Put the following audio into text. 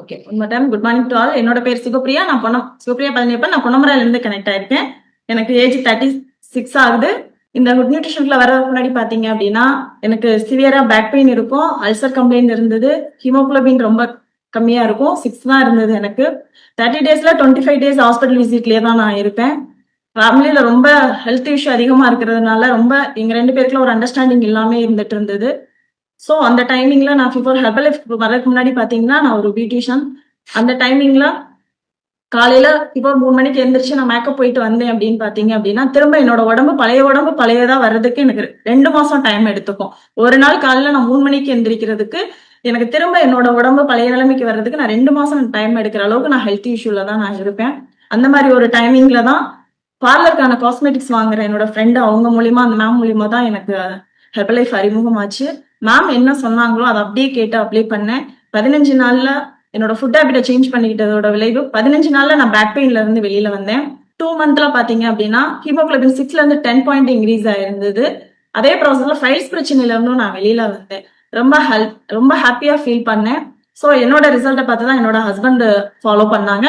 Okay one time good morning to all என்னோட பேர் சிவபிரியா நான் பொன்னம் சிவபிரியா பழனியப்பன் நான் பொன்னமரால இருந்து கனெக்ட் ஆயிருக்கேன். எனக்கு ஏஜ் தேர்ட்டி சிக்ஸ் ஆகுது. இந்த குட் நியூட்ரிஷன்ல வர முன்னாடி பாத்தீங்க அப்படின்னா எனக்கு சிவியரா பேக் பெயின் இருக்கும். அல்சர் கம்ப்ளைண்ட் இருந்தது. ஹீமோகுளோபின் ரொம்ப கம்மியா இருக்கும். சிக்ஸ் தான் இருந்தது எனக்கு. தேர்ட்டி டேஸ்ல டுவெண்ட்டி ஃபைவ் டேஸ் ஹாஸ்பிட்டல் விசிட்லயே தான் நான் இருப்பேன். ஃபேமிலியில ரொம்ப ஹெல்த் இஷ்யூ அதிகமா இருக்கிறதுனால ரொம்ப எங்க ரெண்டு பேருக்குள்ள ஒரு அண்டர்ஸ்டாண்டிங் இல்லாம இருந்துட்டு இருந்தது. ஸோ அந்த டைமிங்ல நான் ஃபிஃபோர் ஹெர்பல் லைஃப் வரதுக்கு முன்னாடி பாத்தீங்கன்னா நான் ஒரு பியூட்டிஷியன் அந்த டைமிங்ல காலையில இப்போ மூணு மணிக்கு எந்திரிச்சு நான் மேக்கப் போயிட்டு வந்தேன் அப்படின்னு பாத்தீங்க அப்படின்னா திரும்ப என்னோட உடம்பு பழைய உடம்பு பழையதா வர்றதுக்கு எனக்கு ரெண்டு மாசம் டைம் எடுத்துக்கும். ஒரு நாள் காலையில நான் மூணு மணிக்கு எந்திரிக்கிறதுக்கு எனக்கு திரும்ப என்னோட உடம்பு பழைய நிலைமைக்கு வர்றதுக்கு நான் ரெண்டு மாசம் டைம் எடுக்கிற அளவுக்கு நான் ஹெல்த் இஷ்யூல தான் நான் இருப்பேன். அந்த மாதிரி ஒரு டைமிங்ல தான் பார்லருக்கான காஸ்மெட்டிக்ஸ் வாங்குற என்னோட ஃப்ரெண்டு அவங்க மூலியமா அந்த மேம் மூலியமா தான் எனக்கு ஹெர்பலைஃப் அறிமுகமாச்சு. மேம் என்ன சொன்னாங்களோ அதை அப்படியே கேட்டு அப்ளை பண்ணேன். பதினஞ்சு நாள்ல என்னோட ஃபுட் ஹேபிட்டை சேஞ்ச் பண்ணிக்கிட்டதோட விளைவு பதினஞ்சு நாள்ல நான் பேக் பெயின்ல இருந்து வெளியில வந்தேன். டூ மந்த்ல பாத்தீங்க அப்படின்னா ஹீமோகுளோபின் சிக்ஸ்ல இருந்து டென் பாயிண்ட் இன்க்ரீஸ் ஆயிருந்தது. அதே ப்ராசஸ்ல ஃபைல்ஸ் பிரச்சனையில இருந்தும் நான் வெளியில வந்தேன். ரொம்ப ஹெல்ப் ரொம்ப ஹாப்பியா ஃபீல் பண்ணேன். ஸோ என்னோட ரிசல்ட்டை பார்த்து தான் என்னோட ஹஸ்பண்ட் ஃபாலோ பண்ணாங்க.